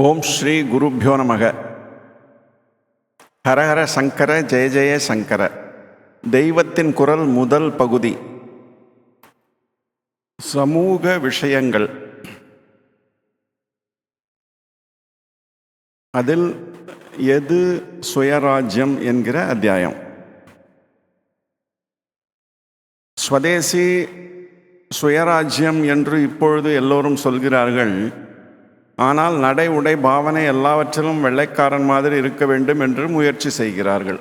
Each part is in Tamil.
ஓம் ஸ்ரீ குருப்பியோ நமக. ஹரஹர சங்கர ஜெய ஜெய சங்கர. தெய்வத்தின் குரல் முதல் பகுதி. சமூக விஷயங்கள். அதில் எது சுயராஜ்யம் என்கிற அத்தியாயம். ஸ்வதேசி சுயராஜ்யம் என்று இப்பொழுது எல்லோரும் சொல்கிறார்கள். ஆனால் நடை உடை பாவனை எல்லாவற்றிலும் வெள்ளைக்காரன் மாதிரி இருக்க வேண்டும் என்று முயற்சி செய்கிறார்கள்.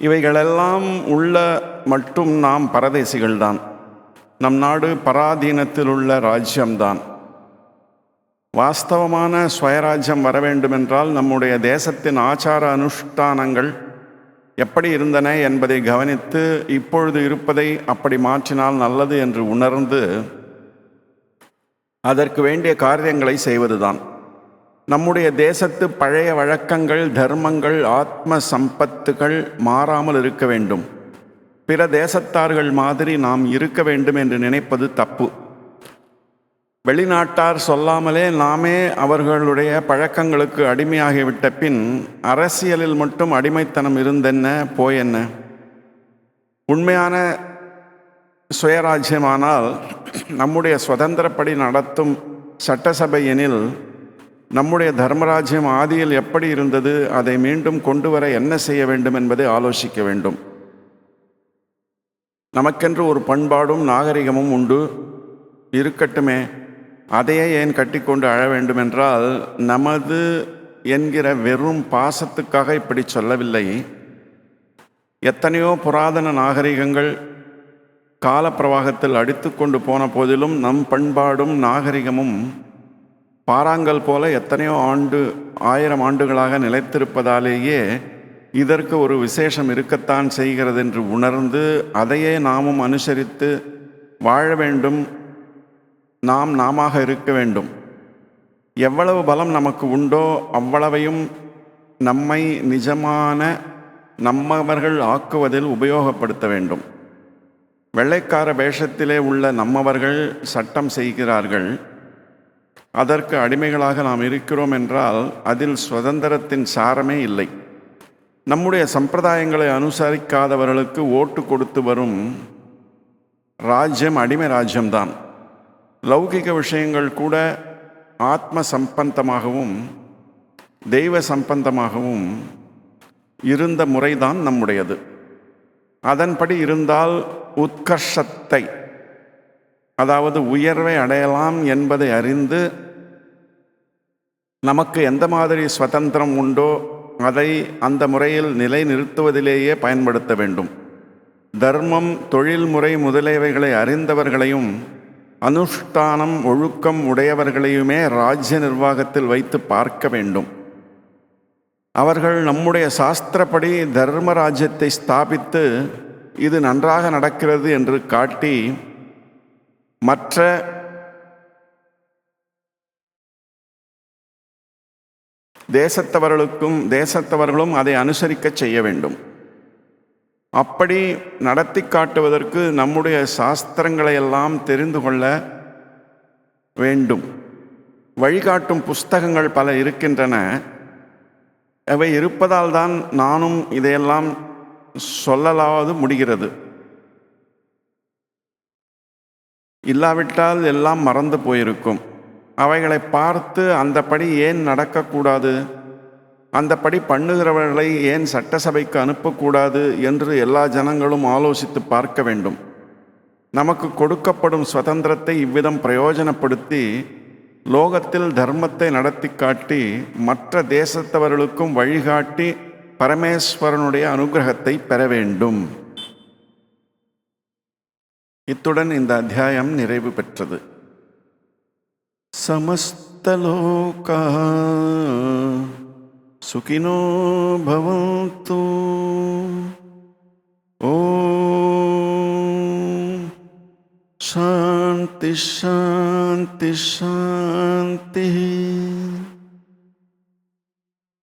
இவைகளெல்லாம் உள்ள மட்டும் நாம் பரதேசிகள்தான். நம் நாடு பராதீனத்தில் உள்ள ராஜ்யம்தான். வாஸ்தவமான சுயராஜ்யம் வர வேண்டுமென்றால் நம்முடைய தேசத்தின் ஆச்சார அனுஷ்டானங்கள் எப்படி இருந்தன என்பதை கவனித்து இப்பொழுது இருப்பதை அப்படி மாற்றினால் நல்லது என்று உணர்ந்து அதற்கு வேண்டிய காரியங்களை செய்வதுதான். நம்முடைய தேசத்து பழைய வழக்கங்கள் தர்மங்கள் ஆத்ம சம்பத்துகள் மாறாமல் இருக்க வேண்டும். பிற தேசத்தார்கள் மாதிரி நாம் இருக்க வேண்டும் என்று நினைப்பது தப்பு. வெளிநாட்டார் சொல்லாமலே நாமே அவர்களுடைய பழக்கங்களுக்கு அடிமையாகிவிட்ட பின் அரசியலில் மட்டும் அடிமைத்தனம் இருந்தென்ன போயென்ன? உண்மையான சுயராஜ்யமானால் நம்முடைய சுதந்திரப்படி நடத்தும் சட்டசபை எனில் நம்முடைய தர்மராஜ்யம் ஆதியில் எப்படி இருந்தது அதை மீண்டும் கொண்டு வர என்ன செய்ய வேண்டும் என்பதை ஆலோசிக்க வேண்டும். நமக்கென்று ஒரு பண்பாடும் நாகரிகமும் உண்டு. இருக்கட்டுமே அதையே ஏன் கட்டிக்கொண்டு அழ வேண்டுமென்றால் நமது என்கிற வெறும் பாசத்துக்காக இப்படி சொல்லவில்லை. எத்தனையோ புராதன நாகரிகங்கள் காலப்பிரவாகத்தில் அடித்து கொண்டு போன போதிலும் நம் பண்பாடும் நாகரிகமும் பாறாங்கல் போல எத்தனையோ ஆண்டு ஆயிரம் ஆண்டுகளாக நிலைத்திருப்பதாலேயே இதற்கு ஒரு விசேஷம் இருக்கத்தான் செய்கிறது என்று உணர்ந்து அதையே நாமும் அனுசரித்து வாழ வேண்டும். நாம் நாம இருக்க வேண்டும். எவ்வளவு பலம் நமக்கு உண்டோ அவ்வளவையும் நம்மை நிஜமான நம்மவர்கள் ஆக்குவதில் உபயோகப்படுத்த வேண்டும். வெள்ளைக்கார வேஷத்திலே உள்ள நம்மவர்கள் சட்டம் செய்கிறார்கள். அதற்கு அடிமைகளாக நாம் இருக்கிறோம் என்றால் அதில் சுதந்திரத்தின் சாரமே இல்லை. நம்முடைய சம்பிரதாயங்களை அனுசரிக்காதவர்களுக்கு ஓட்டு கொடுத்து வரும் ராஜ்யம் அடிமை ராஜ்யம்தான். லௌகிக விஷயங்கள் கூட ஆத்ம சம்பந்தமாகவும் தெய்வ சம்பந்தமாகவும் இருந்த முறைதான் நம்முடையது. அதன்படி இருந்தால் உத்கர்ஷத்தை அதாவது உயர்வை அடையலாம் என்பதை அறிந்து நமக்கு எந்த மாதிரி சுதந்திரம் உண்டோ அதை அந்த முறையில் நிலைநிறுத்துவதிலேயே பயன்படுத்த வேண்டும். தர்மம் தொழில்முறை முதலியவைகளை அறிந்தவர்களையும் அனுஷ்டானம் ஒழுக்கம் உடையவர்களையுமே ராஜ்ய நிர்வாகத்தில் வைத்து பார்க்க வேண்டும். அவர்கள் நம்முடைய சாஸ்திரப்படி தர்மராஜ்யத்தை ஸ்தாபித்து இது நன்றாக நடக்கிறது என்று காட்டி மற்ற தேசத்தவர்களுக்கும் தேசத்தவர்களும் அதை அனுசரிக்க செய்ய வேண்டும். அப்படி நடத்தி காட்டுவதற்கு நம்முடைய சாஸ்திரங்களை எல்லாம் தெரிந்து கொள்ள வேண்டும். வழிகாட்டும் புஸ்தகங்கள் பல இருக்கின்றன. அவை இருப்பதால் தான் நானும் இதையெல்லாம் சொல்லலாவது முடிகிறது. இல்லாவிட்டால் எல்லாம் மறந்து போயிருக்கும். அவைகளை பார்த்து அந்தப்படி ஏன் நடக்கக்கூடாது? அந்தப்படி பண்ணுகிறவர்களை ஏன் சட்டசபைக்கு அனுப்பக்கூடாது? என்று எல்லா ஜனங்களும் ஆலோசித்து பார்க்க வேண்டும். நமக்கு கொடுக்கப்படும் சுதந்திரத்தை இவ்விதம் பிரயோஜனப்படுத்தி லோகத்தில் தர்மத்தை நடத்தி காட்டி மற்ற தேசத்தவர்களுக்கும் வழிகாட்டி பரமேஸ்வரனுடைய அனுகிரகத்தை பெற வேண்டும். இத்துடன் இந்த அத்தியாயம் நிறைவு பெற்றது. சமஸ்தலோகா சுகினோ பவந்து. சா शांति शांति शांति